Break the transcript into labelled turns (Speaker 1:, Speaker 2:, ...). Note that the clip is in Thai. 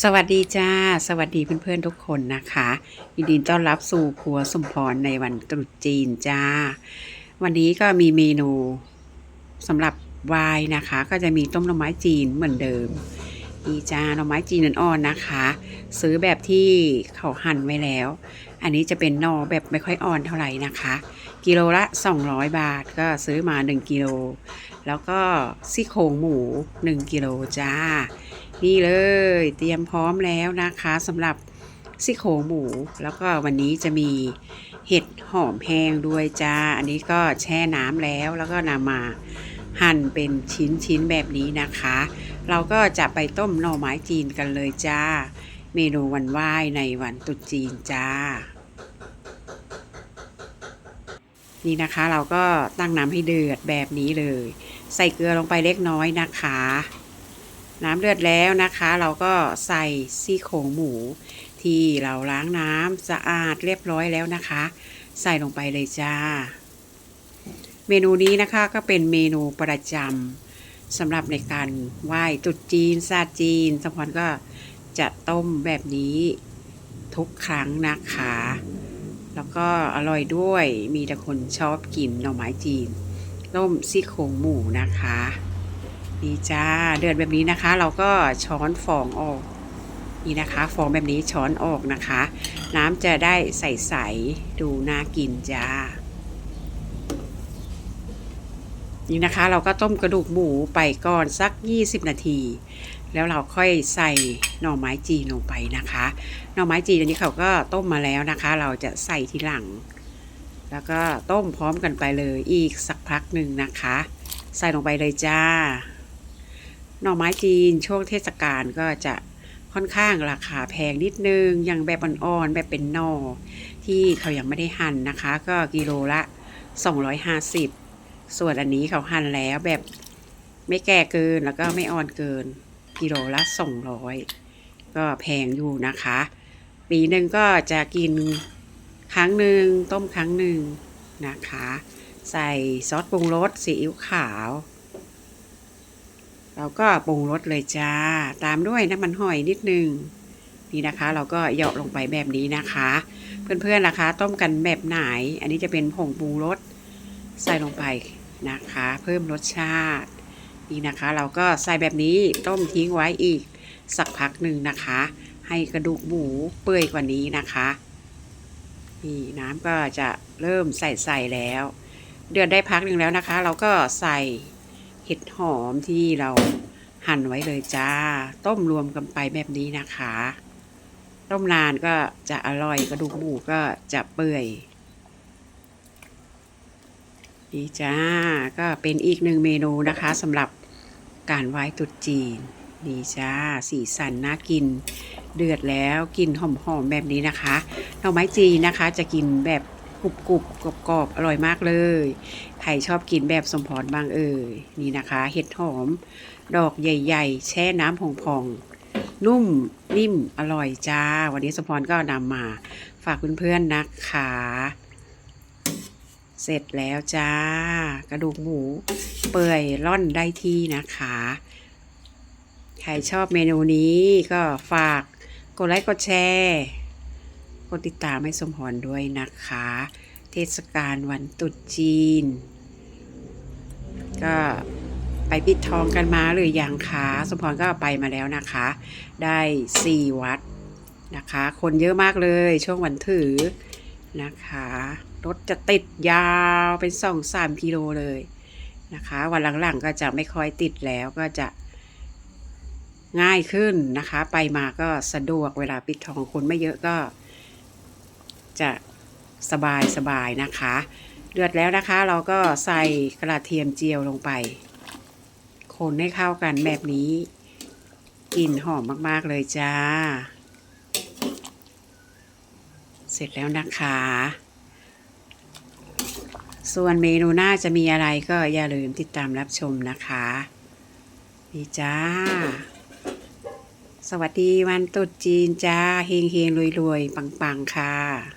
Speaker 1: สวัสดีจ้า สวัสดีเพื่อนๆทุกคนนะคะยินดีต้อนรับสู่ครัวสมพรในวันตรุษจีนจ้า วันนี้ก็มีเมนูสำหรับวายนะคะ ก็จะมีต้มหน่อไม้จีนเหมือนเดิมนี่จ้าหน่อไม้จีนอ่อนๆนะคะ ซื้อแบบที่เขาหั่นไว้แล้ว อันนี้จะเป็นนอแบบไม่ค่อยอ่อนเท่าไหร่นะคะ กิโลละ 200 บาทก็ซื้อมา 1 กิโล แล้วก็ซี่โครงหมู 1 กิโลจ้า นี่เลยเตรียมพร้อมแล้วนะคะสำหรับซี่โครงหมู แล้วก็วันนี้จะมีเห็ดหอมแห้งด้วยจ้า อันนี้ก็แช่น้ำแล้วแล้วก็นำมาหั่นเป็นชิ้นๆแบบนี้นะคะ เราก็จะไปต้มหน่อไม้จีนกันเลยจ้า เมนูวันไหว้ในวันตรุษจีนจ้า นี่นะคะเราก็ตั้งน้ำให้เดือดแบบนี้เลย ใส่เกลือลงไปเล็กน้อยนะคะ น้ำเดือดแล้วนะคะ เราก็ใส่ซี่โครงหมู ที่เราล้างน้ำสะอาดเรียบร้อยแล้วนะคะ ใส่ลงไปเลยจ้า เมนูนี้นะคะก็เป็นเมนูประจำสำหรับในการไหว้ตรุษจีนศาจีนสมพรก็จะต้มแบบนี้ทุกครั้งนะคะ แล้วก็อร่อยด้วยมีแต่คนชอบกินหน่อไม้จีนต้มซี่โครงหมูนะคะ นี่จ้าเดือดแบบนี้นะคะ เราก็ช้อนฟองออก นี่นะคะฟองแบบนี้ช้อนออกนะคะ น้ำจะได้ใสๆดูน่ากินจ้านี่นะคะเราก็ต้มกระดูกหมูไปก่อนสัก 20 นาที แล้วเราค่อยใส่หน่อไม้จีลงไปนะคะ หน่อไม้จีอันนี้เขาก็ต้มมาแล้วนะคะ เราจะใส่ทีหลัง แล้วก็ต้มพร้อมกันไปเลยอีกสักพักหนึ่งนะคะ ใส่ลงไปเลยจ้า หน่อไม้จีนช่วงเทศกาลก็จะค่อนข้างราคาแพงนิดนึง อย่างแบบอ่อนๆ แบบเป็นหน่อ ที่เขายังไม่ได้หั่นนะคะ ก็กิโลละ 250 ส่วนอันนี้เขาหั่นแล้วแบบไม่แก่เกินแล้วก็ไม่อ่อนเกิน กิโลละ 200 ก็แพงอยู่นะคะ ปีหนึ่งก็จะกินครั้งหนึ่งต้มครั้งหนึ่งนะคะ ใส่ซอสปรุงรสซีอิ๊วขาว เราก็ปรุงรสเลยจ้า ตามด้วยน้ำมันหอยนิดนึงนี่นะคะ เราก็เหยาะลงไปแบบนี้นะคะ เพื่อนๆนะคะ ต้มกันแบบไหน อันนี้จะเป็นผงปรุงรสใส่ลงไปนะคะ เพิ่มรสชาตินี่นะคะ เราก็ใส่แบบนี้ต้มทิ้งไว้อีกสักพักหนึ่งนะคะ ให้กระดูกหมูเปื่อยกว่านี้นะคะนี่น้ำก็จะเริ่มใส่ใส่แล้ว เดือดได้พักหนึ่งแล้วนะคะ เราก็ใส่ ห็ดหอมที่เราหั่นไว้เลยจ้า ต้มรวมกันไปแบบนี้นะคะ ต้มนานก็จะอร่อยกระดูกหมูก็จะเปื่อยนี่จ้าก็เป็นอีกหนึ่งเมนูนะคะสำหรับการไหว้ตรุษจีนนี่จ้าสีสันน่ากิน เดือดแล้วกินหอมๆแบบนี้นะคะหน่อไม้จีนนะคะ จะกินแบบ กรุบกรุบกรอบกรอบอร่อยมากเลย ใครชอบกินแบบสมพรบ้างเอ่ยนี่นะคะ เห็ดหอม ดอกใหญ่ ๆ แช่น้ำพองๆนุ่มนิ่มอร่อยจ้า วันนี้สมพรก็นำมาฝากเพื่อนๆนะคะเสร็จแล้วจ้า กระดูกหมูเปื่อยร่อนได้ที่นะคะ ใครชอบเมนูนี้ก็ฝากกดไลค์กดแชร์ ดติดตามให้สมพรด้วยนะคะ เทศกาลวันตรุษจีน ก็ไปปิดทองกันมาหรือยังคะสมพรก็ไปมาแล้วนะคะ ได้สี่วัดนะคะ คนเยอะมากเลยช่วงวันถือนะคะรถจะติดยาวเป็นสองสามกิโลเลยนะคะ วันหลังๆก็จะไม่ค่อยติดแล้วก็จะง่ายขึ้นนะคะ ไปมาก็สะดวกเวลาปิดทองคนไม่เยอะก็ จะสบายสบายนะคะ เดือดแล้วนะคะ เราก็ใส่กระเทียมเจียวลงไป คนให้เข้ากันแบบนี้กลิ่นหอมมากๆเลยจ้า เสร็จแล้วนะคะ ส่วนเมนูหน้าจะมีอะไรก็อย่าลืมติดตามรับชมนะคะนี่จ้า สวัสดีวันตรุษจีนจ้า เฮงเฮงรวยรวยๆปังๆค่ะ